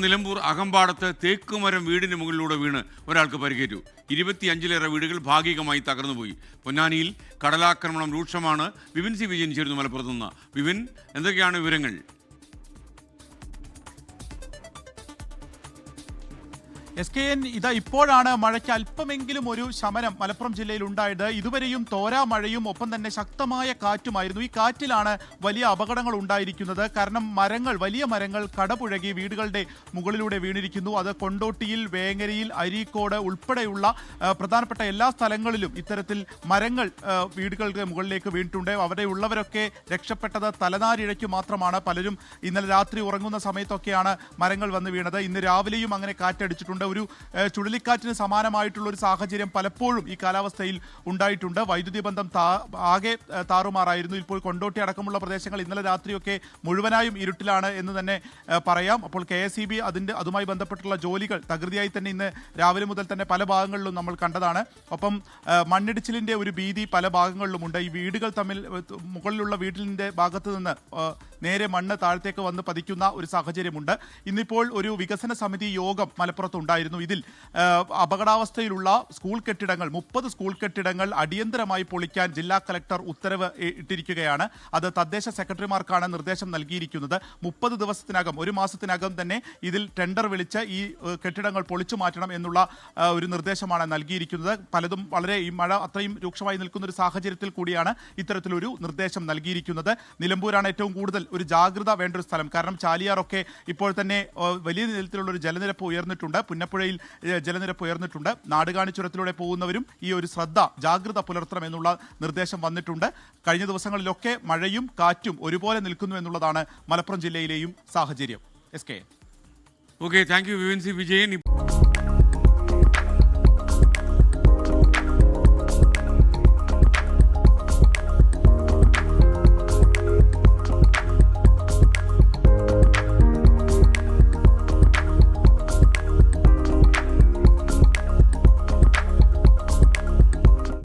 നിലമ്പൂർ അകമ്പാടത്ത് തേക്കുമരം വീടിന് മുകളിലൂടെ വീണ് ഒരാൾക്ക് പരിക്കേറ്റു. ഇരുപത്തിയഞ്ചിലേറെ വീടുകൾ ഭാഗികമായി തകർന്നുപോയി. പൊന്നാനിയിൽ കടലാക്രമണം രൂക്ഷമാണ്. വിപിൻ സി വിജയൻ ചേരുന്നു മലപ്പുറത്ത് നിന്ന് വിപിൻ എന്തൊക്കെയാണ് വിവരങ്ങൾ? എസ് കെ എൻ ഇതാ ഇപ്പോഴാണ് മഴയ്ക്ക് അല്പമെങ്കിലും ഒരു ശമനം മലപ്പുറം ജില്ലയിൽ ഉണ്ടായത്. ഇതുവരെയും തോരാ മഴയും ഒപ്പം തന്നെ ശക്തമായ കാറ്റുമായിരുന്നു. ഈ കാറ്റിലാണ് വലിയ അപകടങ്ങൾ ഉണ്ടായിരിക്കുന്നത്. കാരണം മരങ്ങൾ വലിയ മരങ്ങൾ കടപുഴകി വീടുകളുടെ മുകളിലൂടെ വീണിരിക്കുന്നു. അത് കൊണ്ടോട്ടിയിൽ വേങ്ങരയിൽ അരീക്കോട് ഉൾപ്പെടെയുള്ള പ്രധാനപ്പെട്ട എല്ലാ സ്ഥലങ്ങളിലും ഇത്തരത്തിൽ മരങ്ങൾ വീടുകളുടെ മുകളിലേക്ക് വീണിട്ടുണ്ട്. അവിടെ ഉള്ളവരൊക്കെ രക്ഷപ്പെട്ടത് തലനാരിഴയ്ക്ക് മാത്രമാണ്. പലരും ഇന്നലെ രാത്രി ഉറങ്ങുന്ന സമയത്തൊക്കെയാണ് മരങ്ങൾ വന്ന് വീണത്. ഇന്ന് രാവിലെയും അങ്ങനെ കാറ്റടിച്ചിട്ടുണ്ട്. ഒരു ചുഴലിക്കാറ്റിന് സമാനമായിട്ടുള്ള ഒരു സാഹചര്യം പലപ്പോഴും ഈ കാലാവസ്ഥയിൽ ഉണ്ടായിട്ടുണ്ട്. വൈദ്യുതി ബന്ധം ആകെ താറുമാറായിരുന്നു. ഇപ്പോൾ കൊണ്ടോട്ടി അടക്കമുള്ള പ്രദേശങ്ങൾ ഇന്നലെ രാത്രിയൊക്കെ മുഴുവനായും ഇരുട്ടിലാണ് എന്ന് തന്നെ പറയാം. അപ്പോൾ കെ എസ് അതിന്റെ അതുമായി ബന്ധപ്പെട്ടുള്ള ജോലികൾ തകൃതിയായി തന്നെ ഇന്ന് രാവിലെ മുതൽ തന്നെ പല ഭാഗങ്ങളിലും നമ്മൾ കണ്ടതാണ്. ഒപ്പം മണ്ണിടിച്ചിലിന്റെ ഒരു ഭീതി പല ഭാഗങ്ങളിലും ഉണ്ട് ഈ വീടുകൾ തമ്മിൽ മുകളിലുള്ള വീട്ടിലിന്റെ ഭാഗത്ത് നിന്ന് നേരെ മണ്ണ് താഴത്തേക്ക് വന്ന് പതിക്കുന്ന ഒരു സാഹചര്യമുണ്ട്. ഇന്നിപ്പോൾ ഒരു വികസന സമിതി യോഗം മലപ്പുറത്ത് ഉണ്ടായിരുന്നു. ഇതിൽ അപകടാവസ്ഥയിലുള്ള സ്കൂൾ കെട്ടിടങ്ങൾ മുപ്പത് സ്കൂൾ കെട്ടിടങ്ങൾ അടിയന്തരമായി പൊളിക്കാൻ ജില്ലാ കലക്ടർ ഉത്തരവ് ഇട്ടിരിക്കുകയാണ്. അത് തദ്ദേശ സെക്രട്ടറിമാർക്കാണ് നിർദ്ദേശം നൽകിയിരിക്കുന്നത്. മുപ്പത് ദിവസത്തിനകം ഒരു മാസത്തിനകം തന്നെ ഇതിൽ ടെൻഡർ വിളിച്ച് ഈ കെട്ടിടങ്ങൾ പൊളിച്ചു മാറ്റണം എന്നുള്ള ഒരു നിർദ്ദേശമാണ് നൽകിയിരിക്കുന്നത്. പലതും വളരെ ഈ മഴ അത്രയും രൂക്ഷമായി നിൽക്കുന്ന ഒരു സാഹചര്യത്തിൽ കൂടിയാണ് ഇത്തരത്തിലൊരു നിർദ്ദേശം നൽകിയിരിക്കുന്നത്. നിലമ്പൂരാണ് ഏറ്റവും കൂടുതൽ ഒരു ജാഗ്രത വേണ്ട ഒരു സ്ഥലം. കാരണം ചാലിയാറൊക്കെ ഇപ്പോൾ തന്നെ വലിയ നിലത്തിലുള്ള ഒരു ജലനിരപ്പ് ഉയർന്നിട്ടുണ്ട്. പുന്നപ്പുഴയിൽ ജലനിരപ്പ് ഉയർന്നിട്ടുണ്ട്. നാടുകാണി ചുരത്തിലൂടെ പോകുന്നവരും ഈ ഒരു ശ്രദ്ധ ജാഗ്രത പുലർത്തണം എന്നുള്ള നിർദ്ദേശം വന്നിട്ടുണ്ട്. കഴിഞ്ഞ ദിവസങ്ങളിലൊക്കെ മഴയും കാറ്റും ഒരുപോലെ നിൽക്കുന്നു എന്നുള്ളതാണ് മലപ്പുറം ജില്ലയിലെയും സാഹചര്യം. Yes K. Okay thank you Vipin C Vijayan.